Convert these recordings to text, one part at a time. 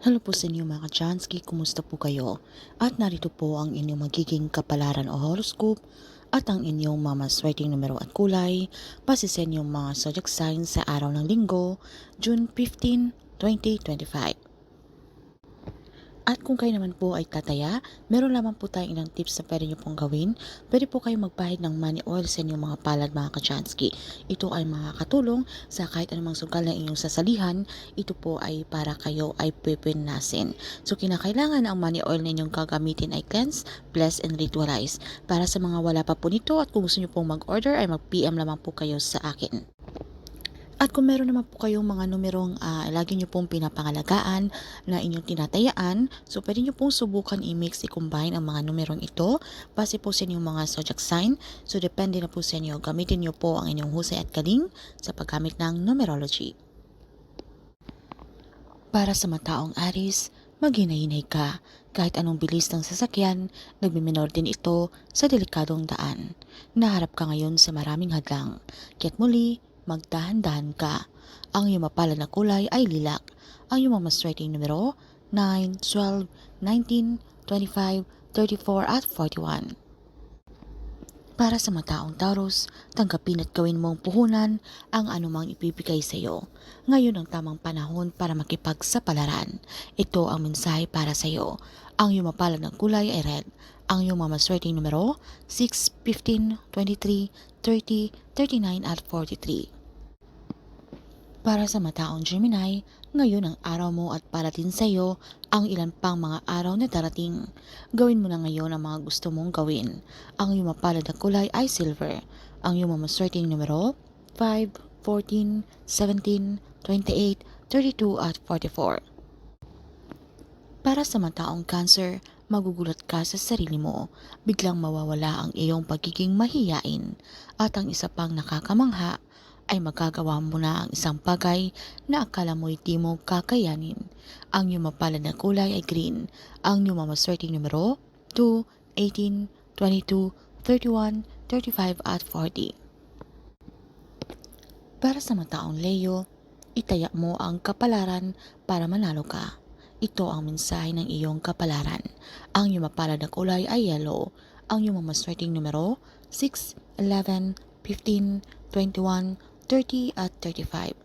Hello po sa inyo mga Kachansky, kumusta po kayo? At narito po ang inyong magiging kapalaran o horoscope at ang inyong mga swerte numero at kulay base sa inyong mga zodiac signs sa araw ng linggo, June 15, 2025. At kung kayo naman po ay tataya, meron lamang po tayong ilang tips na pwede nyo pong gawin. Pwede po kayo magpahid ng money oil sa inyong mga palad mga kachansky. Ito ay makakatulong sa kahit anumang sugal na inyong sasalihan. Ito po ay para kayo ay pipinasin. So kinakailangan ang money oil na inyong gagamitin ay cleanse, bless, and ritualize. Para sa mga wala pa po nito at kung gusto nyo pong mag-order ay mag-PM lamang po kayo sa akin. At kung meron naman po kayong mga numerong ah, lagi nyo pong pinapangalagaan na inyong tinatayaan, so pwede nyo pong subukan i-mix, i-combine ang mga numerong ito base po sa inyong mga zodiac sign. So depende na po sa inyo. Gamitin nyo po ang inyong husay at galing sa paggamit ng numerology. Para sa mataong Aris, maghinay-hinay ka. Kahit anong bilis ng sasakyan, nagmiminor din ito sa delikadong daan. Naharap ka ngayon sa maraming hadlang. Kaya't muli, magdahan-dahan ka. Ang iyong mapalad na kulay ay lilak. Ang iyong mga maswerteng numero 9, 12, 19, 25, 34 at 41. Para sa mataong Taurus, tanggapin at gawin mong puhunan ang anumang ibibigay sa iyo. Ngayon ang tamang panahon para makipagsapalaran. Ito ang mensahe para sa iyo. Ang iyong mapalad ng kulay ay red. Ang iyong mga maswerteng numero 6, 15, 23, 30, 39 at 43. Para sa mataong Gemini, ngayon ang araw mo at parating sa iyo ang ilan pang mga araw na darating. Gawin mo na ngayon ang mga gusto mong gawin. Ang iyong mapalad na kulay ay silver. Ang iyong mamaswerteng numero 5, 14, 17, 28, 32 at 44. Para sa mataong cancer, magugulat ka sa sarili mo. Biglang mawawala ang iyong pagiging mahiyain. At ang isa pang nakakamangha ay magagawa mo na ang isang bagay na akala mo'y di mo kakayanin. Ang iyong mapalad na kulay ay green. Ang iyong mamaswerteng numero 2, 18, 22, 31, 35 at 40. Para sa mataong Leo, itaya mo ang kapalaran para manalo ka. Ito ang mensahe ng iyong kapalaran. Ang iyong mapalad na kulay ay yellow. Ang iyong mamaswerteng numero 6, 11, 15, 21, 30 at 35.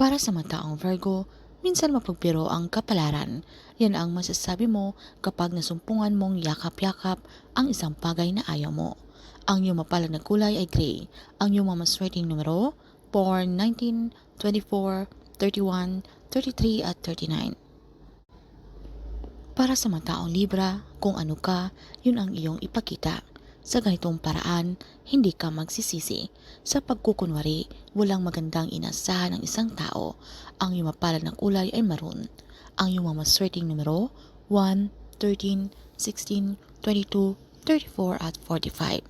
Para sa mataong Virgo, minsan mapagbiro ang kapalaran. Yan ang masasabi mo kapag nasumpungan mong yakap-yakap ang isang bagay na ayaw mo. Ang iyong mapalad na kulay ay gray. Ang iyong mamaswerteng numero 4, 19, 24, 31, 33 at 39. Para sa mataong Libra, kung ano ka, yun ang iyong ipakita. Sa ganitong paraan, hindi ka magsisisi. Sa pagkukunwari, walang magandang inasahan ng isang tao. Ang iyong mapalad na kulay ay maroon. Ang iyong mamaswerteng numero 1, 13, 16, 22, 34 at 45.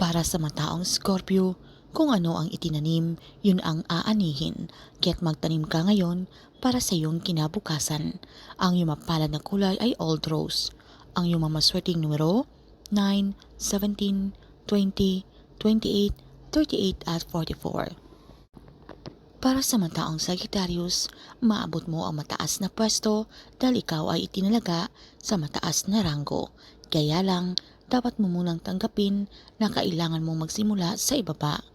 Para sa mataong Scorpio, kung ano ang itinanim, yun ang aanihin. Kaya't magtanim ka ngayon para sa iyong kinabukasan. Ang iyong mapalad na kulay ay old rose. Ang iyong mamaswerteng numero 9, 17, 20, 28, 38 at 44. Para sa mataong Sagittarius, maabot mo ang mataas na pwesto dahil ikaw ay itinalaga sa mataas na ranggo. Kaya lang, dapat mo munang tanggapin na kailangan mong magsimula sa ibaba.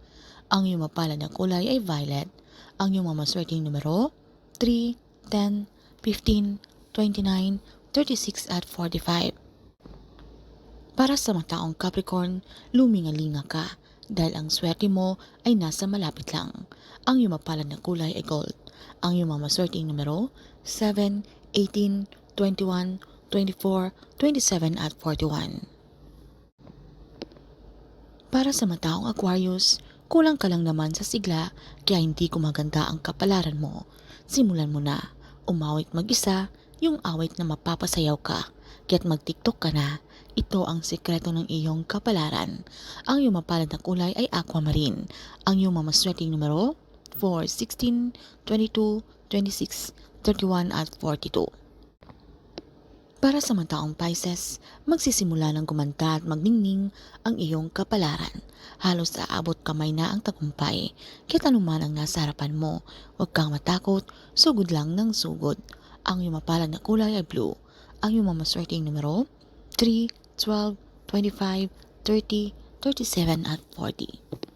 Ang iyong mapalad na kulay ay violet. Ang iyong mamaswerteng numero 3, 10, 15, 29, 36 at 45. Para sa mataong Capricorn, lumingalinga ka dahil ang swerte mo ay nasa malapit lang. Ang iyong mapalad na kulay ay gold. Ang iyong mamaswerteng numero 7, 18, 21, 24, 27 at 41. Para sa mataong Aquarius, kulang ka lang naman sa sigla kaya hindi gumaganda ang kapalaran mo. Simulan mo na. Umawit mag-isa, yung awit na mapapasayaw ka. Kaya't mag-tiktok ka na. Ito ang sekreto ng iyong kapalaran. Ang iyong mapalad na kulay ay aquamarine. Ang iyong mamaswerteng numero 4, 16, 22, 26, 31 at 42. Para sa mga taong Pisces, magsisimula ng gumanda at magningning ang iyong kapalaran. Halos aabot kamay na ang tagumpay. Kahit anuman ang nasa harapan mo, huwag kang matakot, sugod lang ng sugod. Ang iyong mapalad na kulay ay blue. Ang iyong mamaswerteng numero, 3, 12, 25, 30, 37 at 40.